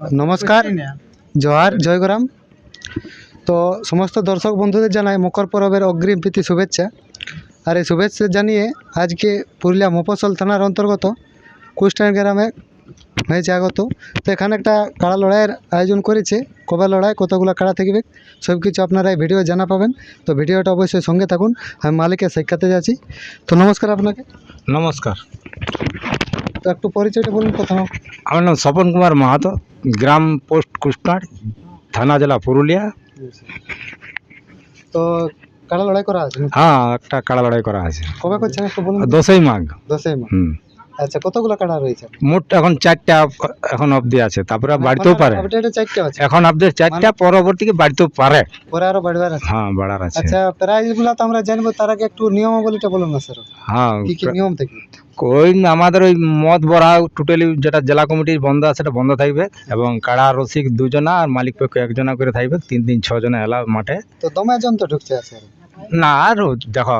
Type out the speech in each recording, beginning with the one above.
নমস্কার। জোহার জয়গ্রাম তো সমস্ত দর্শক বন্ধুদের জানাই মকর পরবের অগ্রিম প্রীতি শুভেচ্ছা। আর এই শুভেচ্ছা জানিয়ে আজকে পুরুলিয়া মফসল থানার অন্তর্গত কুস্টান গ্রামে হয়েছে আগত। তো এখানে একটা কাড়া লড়াইয়ের আয়োজন করেছে। কবে লড়াই কতগুলো কাড়া থাকবে সব কিছু আপনারা এই ভিডিও জানা পাবেন। তো ভিডিওটা অবশ্যই সঙ্গে থাকুন। আমি মালিকের সাক্ষাতে যাচ্ছি। তো নমস্কার আপনাকে। নমস্কার। একটু পরিচয়টা বলুন প্রথম। আমার নাম স্বপন কুমার মাহাতো গ্রাম পোস্ট কুষ্টার থানা জেলা পুরুলিয়া। তো কাড়া লড়াই করা আছে? হ্যাঁ একটা কাড়া লড়াই করা আছে। কবে করছেন একটু বলুন। দশই মাঘ। দশই মাঘ। হুম। আচ্ছা কতগুলো কাড়া রয়েছে? মোট এখন চারটা এখন অবধি আছে তারপরে বাড়িতেও পারে। আপডেটে চারটে আছে। এখন অবধি চারটা পরবর্তীকে বাড়িতেও পারে। পরে আরও বাড়বার আছে। হ্যাঁ বাড়ার আছে। আচ্ছা প্রাইজগুলো তো আমরা জানব তার আগে একটু নিয়মাবলীটা বলুন না স্যার। হ্যাঁ কি কি নিয়ম থাকে? ওই আমাদের ওই মদ বড়া টোটালি যেটা জেলা কমিটির বন্ধ আছে সেটা বন্ধ থাকবে। এবং কাড়া রসিক দুজনা আর মালিক পক্ষ একজনা করে থাকবে তিন তিন ছজনা এলা মাঠে। তো দমে যন্ত্র ঢুকছে আছে না আর দেখো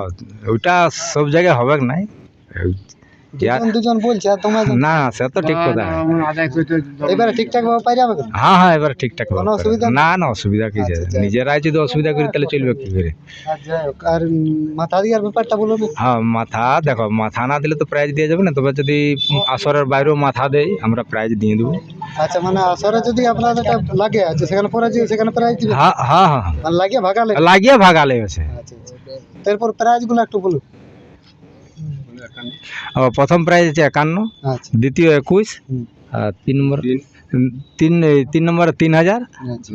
ওইটা সব জায়গায় হবে নাই। দুজন দুজন বলছে আর না সে তো ঠিক কথা। এবারে ঠিকঠাক ভাবে পাই যাবে হ্যাঁ হ্যাঁ এবার ঠিকঠাক কোনো অসুবিধা না না অসুবিধা কি আচ্ছা, আচ্ছা। নিজেরাই যদি অসুবিধা করি তাহলে চলবে কি করে? আর যাই হোক, আর উম, মাথা দিয়ার ব্যাপারটা বলুন হ্যাঁ মাথা দেখো মাথা না দিলে তো প্রাইজ দিয়ে যাবে না। তবে যদি আসরের বাইরেও মাথা দেয় আমরা প্রাইজ দিয়ে দেবো। আচ্ছা মানে আসরে যদি আপনাদের এটা লাগে আছে সেখানে পরে যে সেখানে প্রাইজ দিবে। হ্যাঁ হ্যাঁ হ্যাঁ। লাগিয়ে ভাগালে লাগিয়ে ভাগালে আছে আচ্ছা আচ্ছা তারপর প্রাইজগুলো একটু বলুন প্রথম প্রাইজ আছে একান্ন আচ্ছা। দ্বিতীয় একুশ আর তিন নম্বর তিন তিন নম্বরে তিন হাজার আচ্ছা।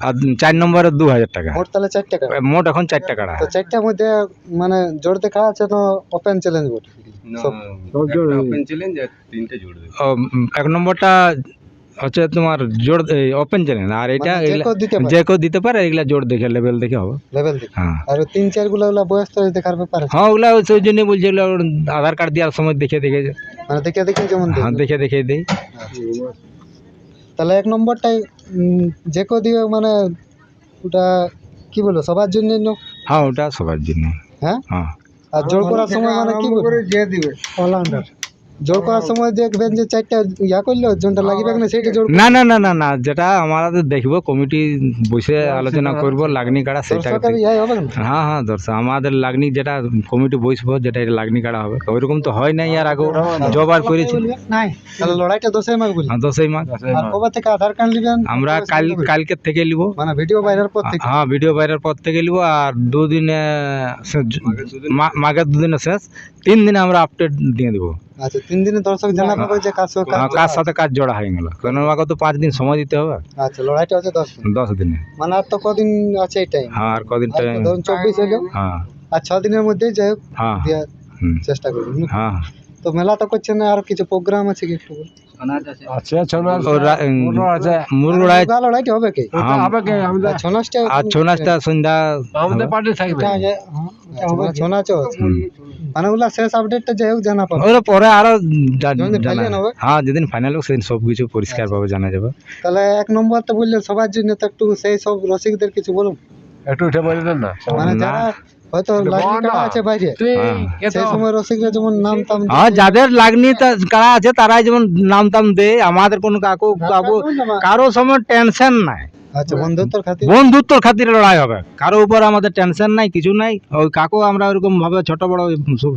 আর চার নম্বরে দু হাজার টাকা। মোট তাহলে চার টাকা। মোট এখন চার টাকা তো চারটার মধ্যে মানে জোর দেখা আছে তো ওপেন চ্যালেঞ্জ উম, এক নম্বরটা হচ্ছে তোমার জোর ওপেন চ্যানেল আর এটা মানে যে কেউ দিতে পারে। এগুলা জোর দেখে লেভেল দেখে হবে। লেভেল দেখে। হ্যাঁ। আর ওই তিন চারগুলো ওগুলা বয়স তো দেখার ব্যাপার হ্যাঁ ওগুলা ওই জন্য বলছে ওগুলা আধার কার্ড দেওয়ার সময় দেখে দেখে। মানে দেখে দেখে যেমন হ্যাঁ দেখে দেখে দেই। তাহলে এক নম্বরটাই যে কেউ দিবে মানে ওটা কি বলব সবার জন্য হ্যাঁ ওটা সবার জন্য। হ্যাঁ? হ্যাঁ। আর জোর করার সময় মানে কি বলব? যে দিবে। অলরাউন্ডার জোর করার সময় দেখবেন যে চারটা ইয়া করল লাগিবে না সেইটা জোর না না না না না যেটা আমাদের দেখব কমিটি বসে আলোচনা করব লাগনি কাড়া সেটা না? হ্যাঁ হ্যাঁ দর্শক আমাদের লাগনি যেটা কমিটি বসবো যেটা এটা লাগনি কাড়া হবে। ওইরকম তো হয় নাই আর আগে জবার করেছি। নাই তাহলে লড়াইটা দোষাই মাগ বুঝলি হ্যাঁ, দশই মাস আর কবে থেকে আধার কার্ড নিবেন আমরা কাল কালকের থেকে নিব মানে ভিডিও বাইরের পর থেকে। হ্যাঁ ভিডিও বাইরের পর থেকে নিব আর দুদিনে মাঘের দুদিনে শেষ। তিন দিনে আমরা আপডেট দিয়ে দেবো। আচ্ছা তিন দিনে দর্শক জানা পাবে যে কাজ কাজ হ্যাঁ, কার সাথে কাজ জোড়া হয়ে গেল। কারণ আমাকে তো পাঁচ দিন সময় দিতে হবে। আচ্ছা লড়াইটা আছে দশ দিন। দশ দিনে। মানে আর তো কদিন আছে এই টাইম হ্যাঁ আর কদিন টাইম ধরুন চব্বিশ হলো। হ্যাঁ। আর ছ দিনের মধ্যেই যাই হোক হ্যাঁ। চেষ্টা করবেন হ্যাঁ। তো মেলা তো করছেন না আর কিছু প্রোগ্রাম আছে কি একটু বলুন? মুরগুড়ায় গা লড়াইটা হবে কি? হ্যাঁ, আর ছৌ নাচটা আর ছৌ সন্ধ্যা এটা আগে- হ্যাঁ, হবে, ছৌ নাচও মানে ওগুলা শেষ আপডেটটা যাই হোক জানা পাবে ওরা পরে আরও? হ্যাঁ যেদিন ফাইনাল হোক সেদিন সব কিছু পরিষ্কার ভাবে জানা যাবে। তাহলে এক নম্বর তো বললেন সবার জন্য তো একটু সেই সব রসিকদের কিছু বলুন। একটু উঠে বলে দেন না। মানে যারা হয়তো আছে বাইরে? হ্যাঁ। সেই সময় রসিকরা যেমন নাম টাম হ্যাঁ যাদের লাগনি তা- কারা আছে তারাই যেমন নাম টাম দেয়। আমাদের কোনো কাকু কাকু কারও সময় টেনশন নাই। আচ্ছা বন্ধুত্বর খাতির? বন্ধুত্বর খাতিরে লড়াই হবে। কারও উপর আমাদের টেনশন নাই কিছু নাই। ওই কাকু আমরা ওরকম ভাবে ছোট বড়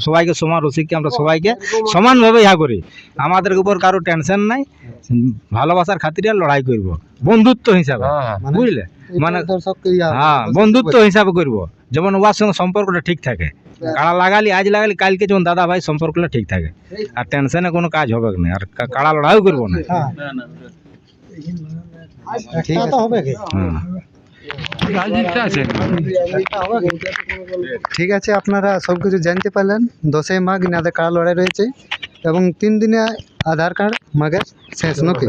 সবাইকে সমান রসিককে আমরা সবাইকে সমানভাবে ইহা করি। আমাদের উপর কারও টেনশন নাই। ভালোবাসার খাতিরে লড়াই করব। বন্ধুত্ব হিসাবে মানে বুঝলে? মানে হ্যাঁ বন্ধুত্ব হিসাবে করব। যেমন ওয়ার সঙ্গে সম্পর্কটা ঠিক থাকে। কাড়া লাগালি আজ লাগালি কালকে যেমন দাদা ভাই সম্পর্কটা ঠিক থাকে। আর টেনশনে কোনো কাজ হবে না। আর কাড়া লড়াইও করব না। হ্যাঁ। ঠিক হবে কি ঠিক আছে আপনারা সব কিছু জানতে পারলেন। দশই মাঘ ইনাদের কারা লড়াই রয়েছে এবং তিন দিনে আধার কার্ড মাঘের শেষ নাকি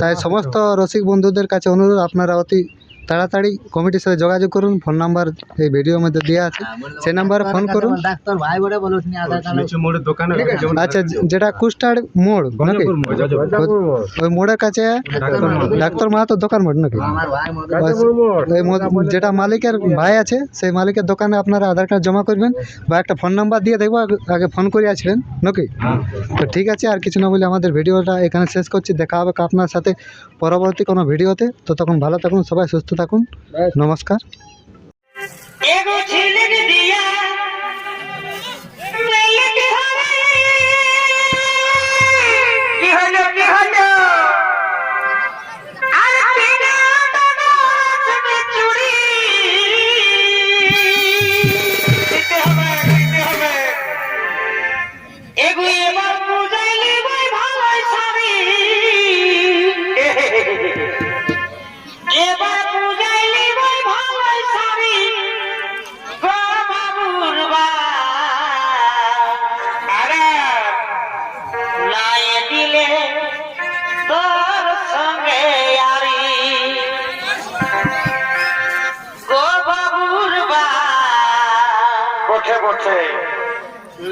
তাই সমস্ত রসিক বন্ধুদের কাছে অনুরোধ আপনারা অতি তাড়াতাড়ি কমিটির সাথে যোগাযোগ করুন ফোন নাম্বার এই ভিডিওর মধ্যে দেওয়া আছে। সেই নাম্বারে ফোন করুন। আচ্ছা যেটা কুস্টার মোড় নাকি? ওই মোড়ের কাছে ডাক্তার মাহাতো দোকান মোড় নাকি? আমার ভাই মধ্যে ওই মো- যেটা মালিকের ভাই আছে সেই মালিকের দোকানে আপনারা আধার কার্ড জমা করবেন বা একটা ফোন নাম্বার দিয়ে দেখব আগে- আগে ফোন করে আসবেন নাকি তো ঠিক আছে আর কিছু না বলে আমাদের ভিডিওটা এখানে শেষ করছি। দেখা হবে আপনার সাথে পরবর্তী কোনো ভিডিওতে। তো তখন ভালো থাকুন সবাই সুস্থ থাকুন। নমস্কার। বঠে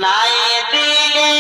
নাই দিলে